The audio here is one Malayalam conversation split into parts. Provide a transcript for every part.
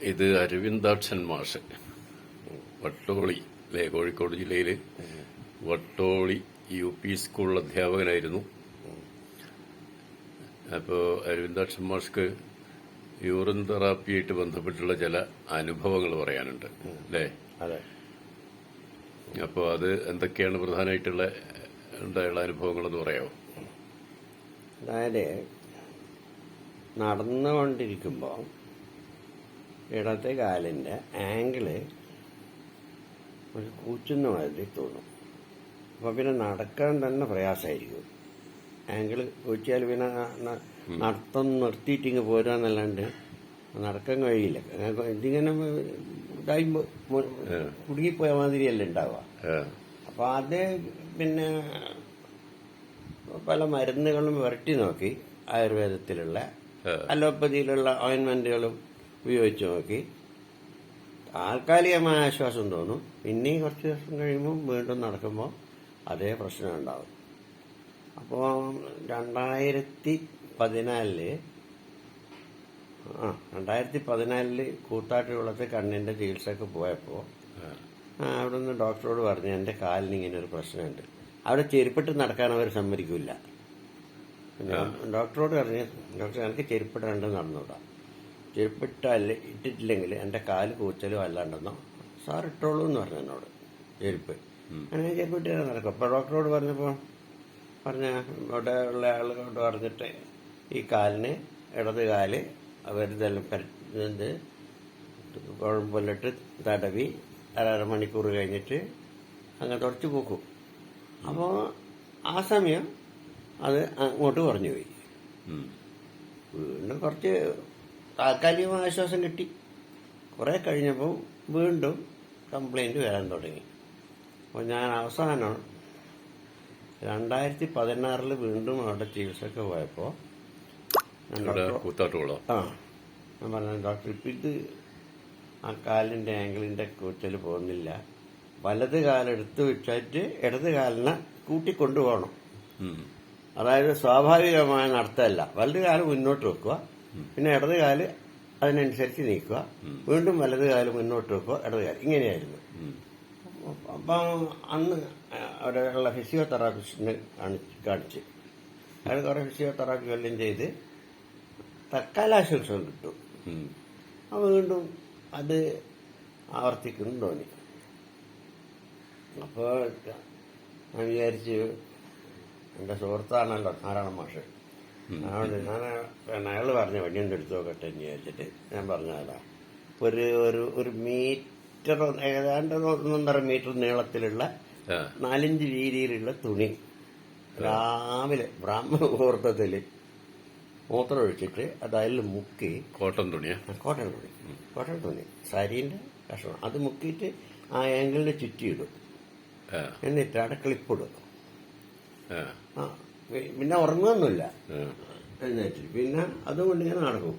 ഇത് അരവിന്ദാക്ഷൻ മാഷ്. വട്ടോളി അല്ലെ? കോഴിക്കോട് ജില്ലയിൽ വട്ടോളി യു പി സ്കൂൾ അധ്യാപകനായിരുന്നു. അപ്പോൾ അരവിന്ദാക്ഷൻ മാഷ്ക്ക് യൂറിൻ തെറാപ്പിയായിട്ട് ബന്ധപ്പെട്ടുള്ള ചില അനുഭവങ്ങൾ പറയാനുണ്ട്. അല്ലേ? അതെ. അപ്പോൾ അത് എന്തൊക്കെയാണ് പ്രധാനമായിട്ടുള്ള ഉണ്ടായുള്ള അനുഭവങ്ങളെന്ന് പറയാമോ അതായത് നടന്നുകൊണ്ടിരിക്കുമ്പോൾ ഇടത്തെ കാലിന്റെ ആംഗിൾ ഒരു കൂച്ചുന്ന മാതിരി തോന്നും. അപ്പോൾ പിന്നെ നടക്കാൻ തന്നെ പ്രയാസമായിരിക്കും. ആംഗിൾ കൂച്ചിയാൽ പിന്നെ നടത്തം നിർത്തിയിട്ട് ഇങ്ങ് പോരാന്നല്ലാണ്ട് നടക്കാൻ കഴിയില്ല. ഇതിങ്ങനെ ഇതായി കുടുങ്ങിപ്പോയ മാതിരിയല്ല ഉണ്ടാവുക. അപ്പോൾ അത് പിന്നെ പല മരുന്നുകളും വരട്ടി നോക്കി ആയുർവേദത്തിലുള്ള അലോപ്പതിയിലുള്ള ഓയിൻമെന്റുകളും ഉപയോഗിച്ച് നോക്കി. താൽക്കാലികമായ ആശ്വാസം തോന്നും. പിന്നെയും കുറച്ച് ദിവസം കഴിയുമ്പോൾ വീണ്ടും നടക്കുമ്പോൾ അതേ പ്രശ്നം ഉണ്ടാവും. അപ്പോൾ രണ്ടായിരത്തി പതിനാലിൽ ആ രണ്ടായിരത്തി പതിനാലിൽ കൂത്താട്ടുകുളത്ത് കണ്ണിന്റെ ചികിത്സക്ക് പോയപ്പോൾ ആ, അവിടെ നിന്ന് ഡോക്ടറോട് പറഞ്ഞു എന്റെ കാലിന് ഇങ്ങനെ ഒരു പ്രശ്നമുണ്ട്. അവിടെ ചെരുപ്പിട്ട് നടക്കാൻ അവർ സമ്മതിക്കില്ല ഡോക്ടറോട് പറഞ്ഞു ഡോക്ടർ എനിക്ക് ചെരുപ്പിടാണ്ട് നടന്നൂടാ. ചെരുപ്പിട്ടല്ല ഇട്ടിട്ടില്ലെങ്കിൽ എന്റെ കാൽ കൂച്ചലോ അല്ലാണ്ടെന്നോ? സാർ ഇട്ടോളൂ എന്ന് പറഞ്ഞു എന്നോട് ചെരുപ്പ്. അങ്ങനെ ചെരുപ്പിട്ട് നടക്കും അപ്പോൾ ഡോക്ടറോട് പറഞ്ഞപ്പോൾ പറഞ്ഞ ഇവിടെ ഉള്ള ആളുകളോട് പറഞ്ഞിട്ട് ഈ കാലിന് ഇടത് കാൽ അവരിതെല്ലാം പരത് കുഴമ്പൊല്ലിട്ട് തടവി അരര മണിക്കൂർ കഴിഞ്ഞിട്ട് അങ്ങനെ തുടച്ചു പോക്കും. അപ്പോൾ ആ സമയം അത് അങ്ങോട്ട് കുറഞ്ഞു പോയി വീണ്ടും കുറച്ച് താൽക്കാലികമായ ആശ്വാസം കിട്ടി. കുറെ കഴിഞ്ഞപ്പോൾ വീണ്ടും കംപ്ലൈന്റ് വരാൻ തുടങ്ങി. അപ്പോൾ ഞാൻ അവസാനം രണ്ടായിരത്തി പതിനാറിൽ വീണ്ടും അവിടെ ചികിത്സക്ക് പോയപ്പോൾ ആ. ഞാൻ പറഞ്ഞു ഡോക്ടർ ഇപ്പം ഇത് ആ കാലിന്റെ ആംഗിളിന്റെ കൂറ്റൽ പോകുന്നില്ല. വലത് കാലെടുത്ത് വെച്ചിട്ട് ഇടത് കാലിനെ കൂട്ടിക്കൊണ്ടുപോകണം അതായത് സ്വാഭാവികമായ നടത്തമല്ല വലത് കാലം മുന്നോട്ട് വെക്കുക. പിന്നെ ഇടത് കാൽ അതിനനുസരിച്ച് നീക്കുക. വീണ്ടും വലത് കാൽ മുന്നോട്ട് വെക്കുക ഇടത് കാൽ. ഇങ്ങനെയായിരുന്നു. അപ്പം അന്ന് അവിടെയുള്ള ഫിസിയോതെറാപ്പിസ്റ്റിനെ കാണിച്ച് കാണിച്ച്. അയാൾ കുറെ ഫിസിയോതെറാപ്പി എല്ലാം ചെയ്ത് തൽക്കാലാശ്വാസം കിട്ടും അപ്പം അപ്പോൾ വീണ്ടും അത് ആവർത്തിക്കുന്നു തോന്നി അപ്പോൾ ഞാൻ വിചാരിച്ച് എന്റെ സുഹൃത്താണല്ലോ നാരായണ മാഷ്. അതുകൊണ്ട് ഞാൻ അയാൾ പറഞ്ഞ വണ്ടിയൊന്നും എടുത്തു നോക്കട്ടെ എന്ന് ചോദിച്ചിട്ട് ഞാൻ പറഞ്ഞതാ. ഒരു ഒരു ഒരു മീറ്റർ ഏതാണ്ട് ഒന്നൊന്നര മീറ്റർ നീളത്തിലുള്ള നാലഞ്ച് വീതിയിലുള്ള തുണി രാവിലെ ബ്രാഹ്മണ മുഹൂർത്തത്തിൽ മൂത്രം ഒഴിച്ചിട്ട് അത് അതിൽ മുക്കി കോട്ടൺ തുണിയാ? കോട്ടൺ തുണി. കോട്ടൺ തുണി. സാരീന്റെ കഷ്ണം. അത് മുക്കിയിട്ട് ആ ഏങ്കിളിന്റെ ചുറ്റിയിടും. എന്നിട്ട് അവിടെ ക്ലിപ്പിടും ആ, പിന്നെ ഉറങ്ങുമൊന്നുമില്ല ആ, എഴുന്നേറ്റ്. പിന്നെ അതുകൊണ്ട് ഇങ്ങനെ നടക്കും.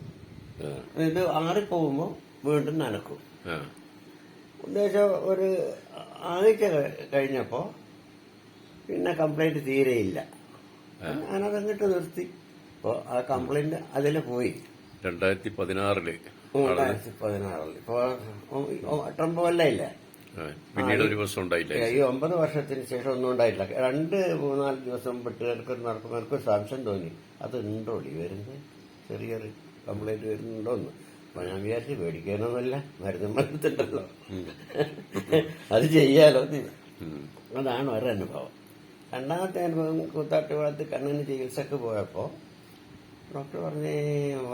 ഇത് ആറിപ്പോകുമ്പോൾ വീണ്ടും നടക്കും. ഉദ്ദേശം ഒരു ആഴ്ച കഴിഞ്ഞപ്പോൾ പിന്നെ കംപ്ലൈന്റ് തീരെയില്ല. ഞാനതങ്ങിട്ട് നിർത്തി. അപ്പോൾ ആ കംപ്ലൈന്റ് അതിൽ പോയി. രണ്ടായിരത്തി പതിനാറിൽ രണ്ടായിരത്തി പതിനാറിൽ. ഇപ്പോൾ ട്രംപ് കൊല്ലമില്ല ആ, പിന്നീട് ഒരു ദിവസം ഉണ്ടായില്ല. ഈ ഒമ്പത് വർഷത്തിന് ശേഷം ഒന്നും ഉണ്ടായില്ല. രണ്ട് മൂന്നാൽ ദിവസം വെട്ടുകാർക്ക് നടക്കുന്നവർക്ക് സംശയം തോന്നി. അത് ഉണ്ടോ? ഈ വരുന്നത് ചെറിയൊരു കംപ്ലൈന്റ് വരുന്നുണ്ടോ എന്ന്. അപ്പൊ ഞാൻ വിചാരിച്ചു പേടിക്കാനൊന്നുമില്ല. മരുന്ന് മരുന്നുണ്ടല്ലോ. അത് ചെയ്യാലോ അതാണ് ഒരനുഭവം. രണ്ടാമത്തെ അനുഭവം കൂത്താട്ടുകുളത്ത് കണ്ണിന് ചികിത്സക്ക് പോയപ്പോൾ ഡോക്ടർ പറഞ്ഞ്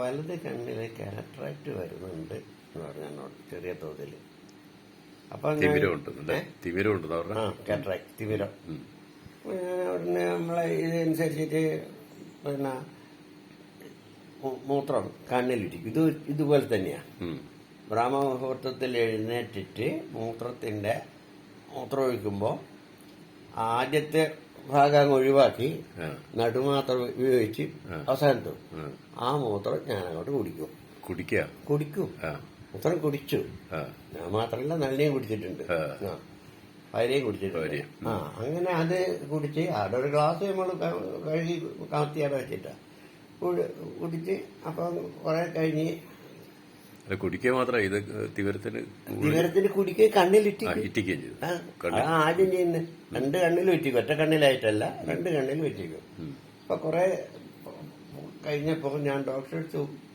വലത് കണ്ണിലെ കാറ്ററാക്റ്റ് വരുന്നുണ്ട് എന്ന് പറഞ്ഞു എന്നോട് ചെറിയ തോതിൽ അപ്പൊ തിമിരം. കാറ്ററാക്ട് ഉടനെ നമ്മളെ ഇതനുസരിച്ചിട്ട് പിന്നെ മൂത്രം കണ്ണിലിരിക്കും ഇത് ഇതുപോലെ തന്നെയാ. ഉം, ബ്രാഹ്മമുഹൂർത്തത്തിൽ എഴുന്നേറ്റിട്ട് മൂത്രത്തിന്റെ മൂത്രം ഒഴിക്കുമ്പോൾ ആദ്യത്തെ ഭാഗം ഒഴിവാക്കി നടുമാത്രം ഉപയോഗിച്ച് അവസാനത്തു ആ. മൂത്രം ഞാൻ അങ്ങോട്ട് കുടിക്കും. കുടിക്കുക? കുടിക്കും. മൂത്രം കുടിച്ചു. ഞാൻ മാത്രമല്ല നല്ലേം കുടിച്ചിട്ടുണ്ട്. ഭാര്യയും കുടിച്ചിട്ടുണ്ട്. ആ. അങ്ങനെ അത് കുടിച്ച് അവിടെ ഒരു ഗ്ലാസ് നമ്മൾ കഴുകി കമത്തി അവിടെ വെച്ചിട്ടാ. കുടി- കുടിച്ച് അപ്പം കുറെ കഴിഞ്ഞ് കുടിക്കുക മാത്രമേ ഇത് തിവരത്തിന് തിവരത്തിന് കുടിക്ക് കണ്ണിലിറ്റി ഇറ്റിക്കുകയും ചെയ്തു. ആദ്യം ചെയ്യുന്നത് രണ്ട് കണ്ണിൽ ഇറ്റിക്കും. ഒറ്റ കണ്ണിലായിട്ടല്ല രണ്ട് കണ്ണിൽ ഇറ്റിക്കും. അപ്പൊ കുറെ കഴിഞ്ഞപ്പോ ഞാൻ ഡോക്ടറെ അടുത്ത്